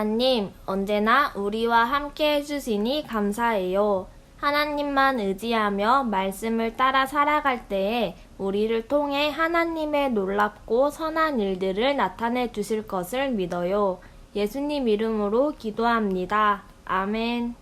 하나님, 언제나 우리와 함께 해주시니 감사해요. 하나님만 의지하며 말씀을 따라 살아갈 때에 우리를 통해 하나님의 놀랍고 선한 일들을 나타내 주실 것을 믿어요. 예수님 이름으로 기도합니다. 아멘.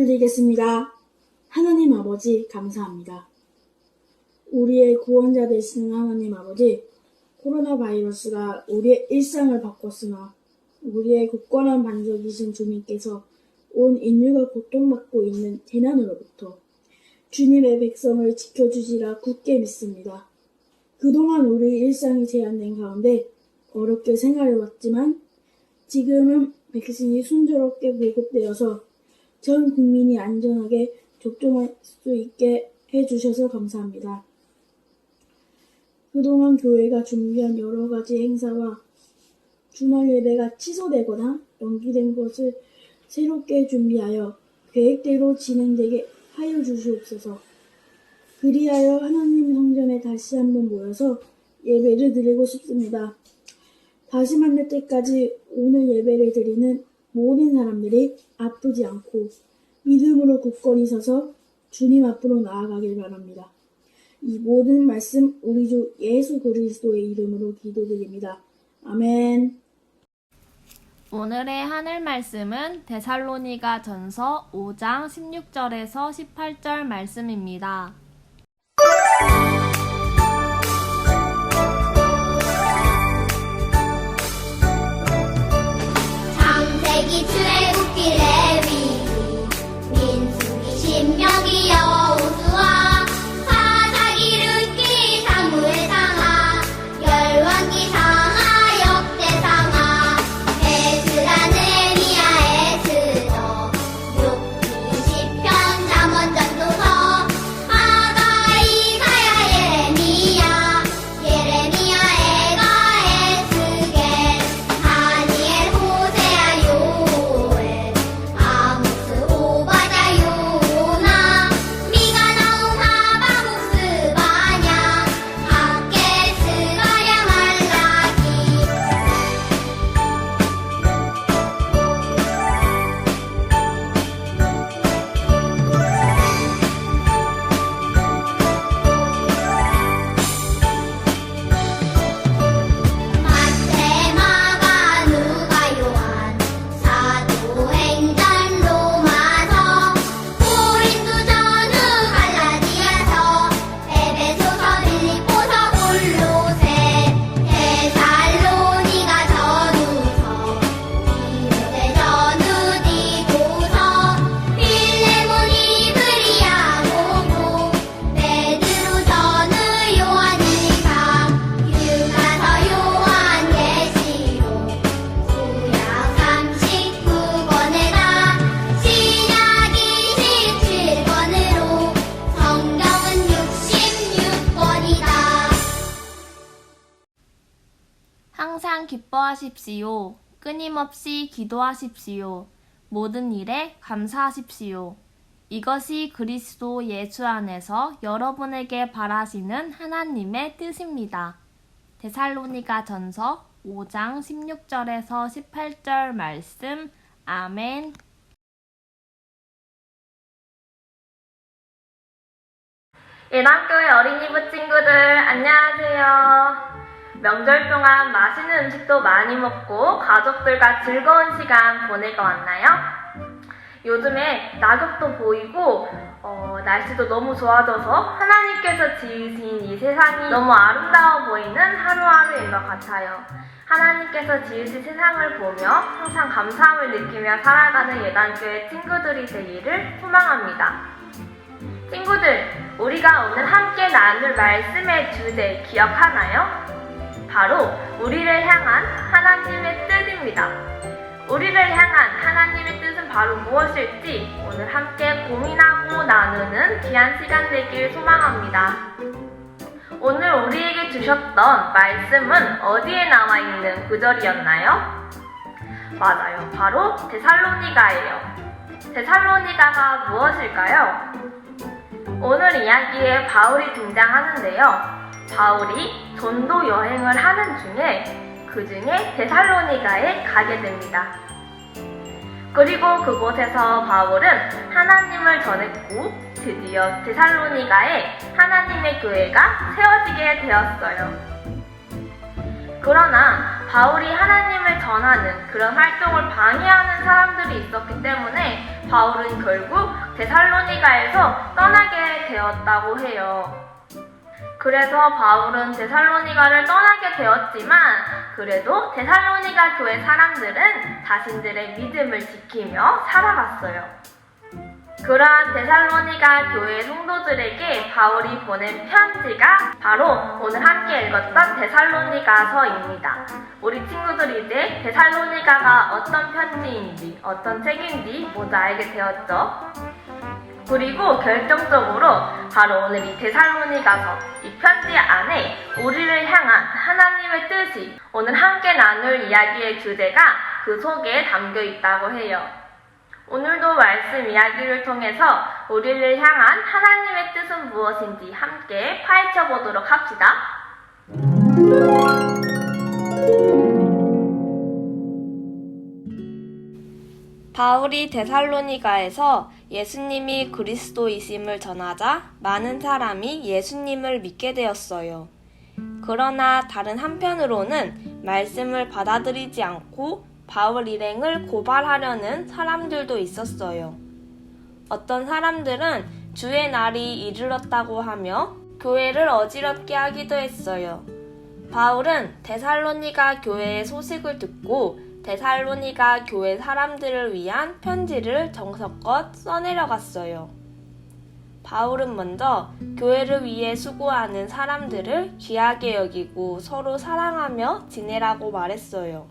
드리겠습니다. 하나님 아버지, 감사합니다. 우리의 구원자 되시는 하나님 아버지, 코로나 바이러스가 우리의 일상을 바꿨으나 우리의 굳건한 반석이신 주님께서 온 인류가 고통받고 있는 재난으로부터 주님의 백성을 지켜주시라 굳게 믿습니다. 그동안 우리 일상이 제한된 가운데 어렵게 생활해왔지만 지금은 백신이 순조롭게 보급되어서 전 국민이 안전하게 접종할 수 있게 해주셔서 감사합니다. 그동안 교회가 준비한 여러 가지 행사와 주말 예배가 취소되거나 연기된 것을 새롭게 준비하여 계획대로 진행되게 하여 주시옵소서. 그리하여 하나님 성전에 다시 한번 모여서 예배를 드리고 싶습니다. 다시 만날 때까지 오늘 예배를 드리는 모든 사람들이 아프지 않고 믿음으로 굳건히 서서 주님 앞으로 나아가길 바랍니다. 이 모든 말씀 우리 주 예수 그리스도의 이름으로 기도드립니다. 아멘. 오늘의 하늘 말씀은 데살로니가 전서 5장 16절에서 18절 말씀입니다. Yeah. 끊임없이 기도하십시오. 모든 일에 감사하십시오. 이것이 그리스도 예수 안에서 여러분에게 바라시는 하나님의 뜻입니다. 데살로니가 전서 5장 16절에서 18절 말씀. 아멘. 예당교회 어린이부 친구들, 안녕하세요. 명절 동안 맛있는 음식도 많이 먹고 가족들과 즐거운 시간 보내고 왔나요? 요즘에 낙엽도 보이고 어, 날씨도 너무 좋아져서 하나님께서 지으신 이 세상이 너무 아름다워 보이는 하루하루인 것 같아요. 하나님께서 지으신 세상을 보며 항상 감사함을 느끼며 살아가는 예단교회 친구들이 되기를 소망합니다. 친구들, 우리가 오늘 함께 나눌 말씀의 주제 기억하나요? 바로 우리를 향한 하나님의 뜻입니다. 우리를 향한 하나님의 뜻은 바로 무엇일지 오늘 함께 고민하고 나누는 귀한 시간 되길 소망합니다. 오늘 우리에게 주셨던 말씀은 어디에 나와 있는 구절이었나요? 맞아요. 바로 데살로니가예요. 데살로니가가 무엇일까요? 오늘 이야기에 바울이 등장하는데요. 바울이 전도 여행을 하는 중에 그 중에 데살로니가에 가게 됩니다. 그리고 그곳에서 바울은 하나님을 전했고 드디어 데살로니가에 하나님의 교회가 세워지게 되었어요. 그러나 바울이 하나님을 전하는 그런 활동을 방해하는 사람들이 있었기 때문에 바울은 결국 데살로니가에서 떠나게 되었다고 해요. 그래서 바울은 데살로니가를 떠나게 되었지만 그래도 데살로니가 교회 사람들은 자신들의 믿음을 지키며 살아갔어요. 그러한 데살로니가 교회 성도들에게 바울이 보낸 편지가 바로 오늘 함께 읽었던 데살로니가서입니다. 우리 친구들이 이제 데살로니가가 어떤 편지인지 어떤 책인지 모두 알게 되었죠. 그리고 결정적으로 바로 오늘 이 데살로니 가서 이 편지 안에 우리를 향한 하나님의 뜻이 오늘 함께 나눌 이야기의 주제가 그 속에 담겨 있다고 해요. 오늘도 말씀 이야기를 통해서 우리를 향한 하나님의 뜻은 무엇인지 함께 파헤쳐 보도록 합시다. 바울이 데살로니가에서 예수님이 그리스도이심을 전하자 많은 사람이 예수님을 믿게 되었어요. 그러나 다른 한편으로는 말씀을 받아들이지 않고 바울 일행을 고발하려는 사람들도 있었어요. 어떤 사람들은 주의 날이 이르렀다고 하며 교회를 어지럽게 하기도 했어요. 바울은 데살로니가 교회의 소식을 듣고 데살로니가 교회 사람들을 위한 편지를 정성껏 써내려갔어요. 바울은 먼저 교회를 위해 수고하는 사람들을 귀하게 여기고 서로 사랑하며 지내라고 말했어요.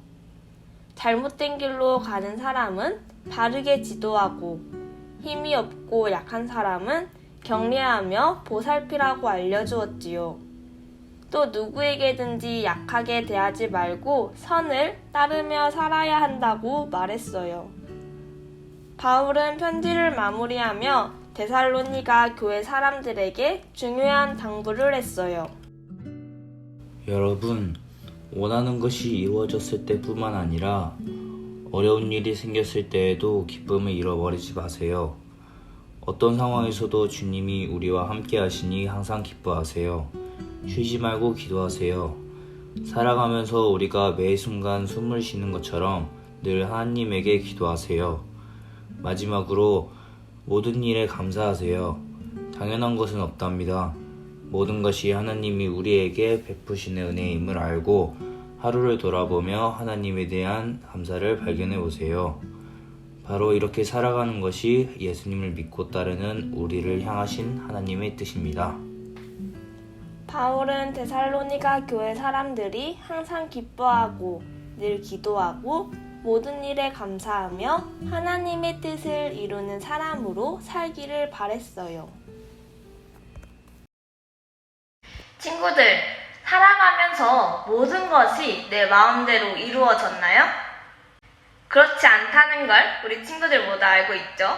잘못된 길로 가는 사람은 바르게 지도하고 힘이 없고 약한 사람은 격려하며 보살피라고 알려주었지요. 또 누구에게든지 약하게 대하지 말고 선을 따르며 살아야 한다고 말했어요. 바울은 편지를 마무리하며 데살로니가 교회 사람들에게 중요한 당부를 했어요. 여러분, 원하는 것이 이루어졌을 때뿐만 아니라 어려운 일이 생겼을 때에도 기쁨을 잃어버리지 마세요. 어떤 상황에서도 주님이 우리와 함께 하시니 항상 기뻐하세요. 쉬지 말고 기도하세요. 살아가면서 우리가 매 순간 숨을 쉬는 것처럼 늘 하나님에게 기도하세요. 마지막으로 모든 일에 감사하세요. 당연한 것은 없답니다. 모든 것이 하나님이 우리에게 베푸시는 은혜임을 알고 하루를 돌아보며 하나님에 대한 감사를 발견해 보세요. 바로 이렇게 살아가는 것이 예수님을 믿고 따르는 우리를 향하신 하나님의 뜻입니다. 바울은 데살로니가 교회 사람들이 항상 기뻐하고 늘 기도하고 모든 일에 감사하며 하나님의 뜻을 이루는 사람으로 살기를 바랬어요. 친구들, 살아가면서 모든 것이 내 마음대로 이루어졌나요? 그렇지 않다는 걸 우리 친구들 모두 알고 있죠?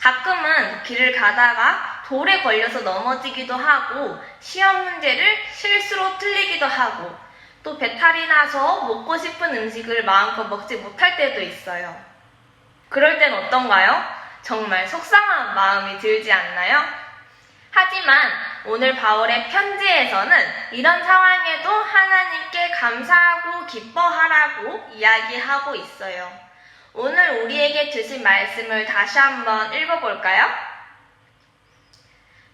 가끔은 길을 가다가 돌에 걸려서 넘어지기도 하고 시험 문제를 실수로 틀리기도 하고 또 배탈이 나서 먹고 싶은 음식을 마음껏 먹지 못할 때도 있어요. 그럴 땐 어떤가요? 정말 속상한 마음이 들지 않나요? 하지만 오늘 바울의 편지에서는 이런 상황에도 하나님께 감사하고 기뻐하라고 이야기하고 있어요. 오늘 우리에게 주신 말씀을 다시 한번 읽어볼까요?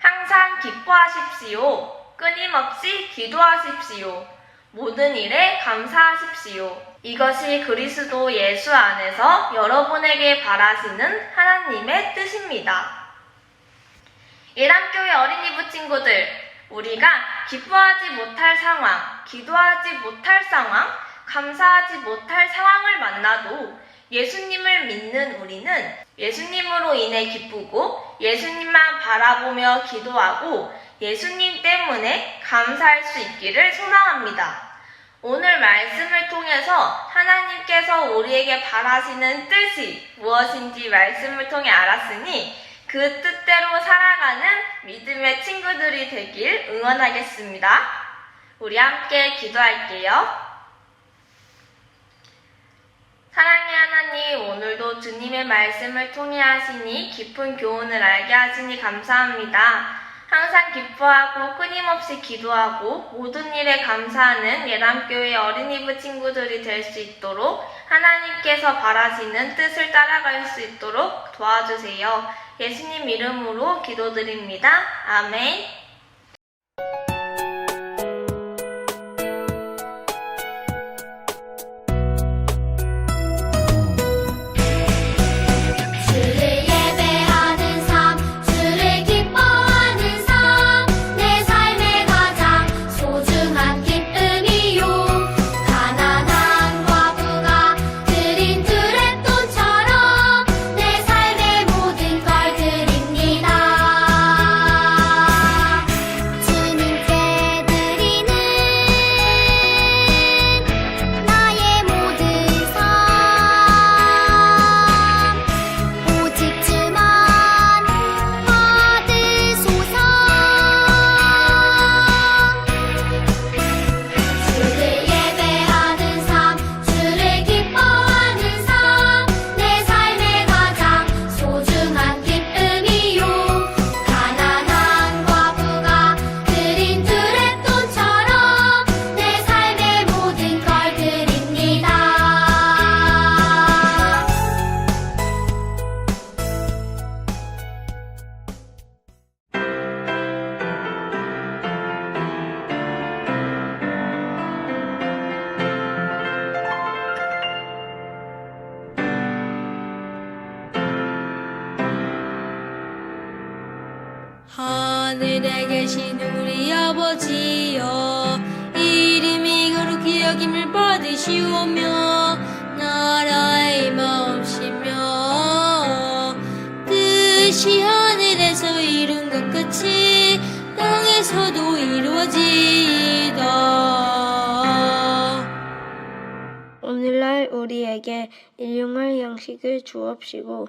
항상 기뻐하십시오. 끊임없이 기도하십시오. 모든 일에 감사하십시오. 이것이 그리스도 예수 안에서 여러분에게 바라시는 하나님의 뜻입니다. 예람교회 어린이부 친구들, 우리가 기뻐하지 못할 상황, 기도하지 못할 상황, 감사하지 못할 상황을 만나도 예수님을 믿는 우리는 예수님으로 인해 기쁘고 예수님만 바라보며 기도하고 예수님 때문에 감사할 수 있기를 소망합니다. 오늘 말씀을 통해서 하나님께서 우리에게 바라시는 뜻이 무엇인지 말씀을 통해 알았으니 그 뜻대로 살아가는 믿음의 친구들이 되길 응원하겠습니다. 우리 함께 기도할게요. 사랑의 하나님, 오늘도 주님의 말씀을 통해 하시니 깊은 교훈을 알게 하시니 감사합니다. 항상 기뻐하고 끊임없이 기도하고 모든 일에 감사하는 예람교회 어린이부 친구들이 될 수 있도록 하나님께서 바라시는 뜻을 따라갈 수 있도록 도와주세요. 예수님 이름으로 기도드립니다. 아멘. 하늘에 계신 우리 아버지여 이름이 거룩히 여김을 받으시오며 나라의 마음시며 뜻이 하늘에서 이룬 것 같이 땅에서도 이루어지이다. 오늘날 우리에게 일용할 양식을 주옵시고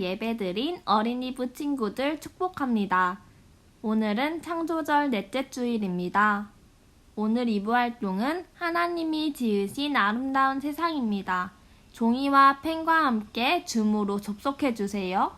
예배드린 어린이부 친구들 축복합니다. 오늘은 창조절 넷째 주일입니다. 오늘 2부 활동은 하나님이 지으신 아름다운 세상입니다. 종이와 펜과 함께 줌으로 접속해 주세요.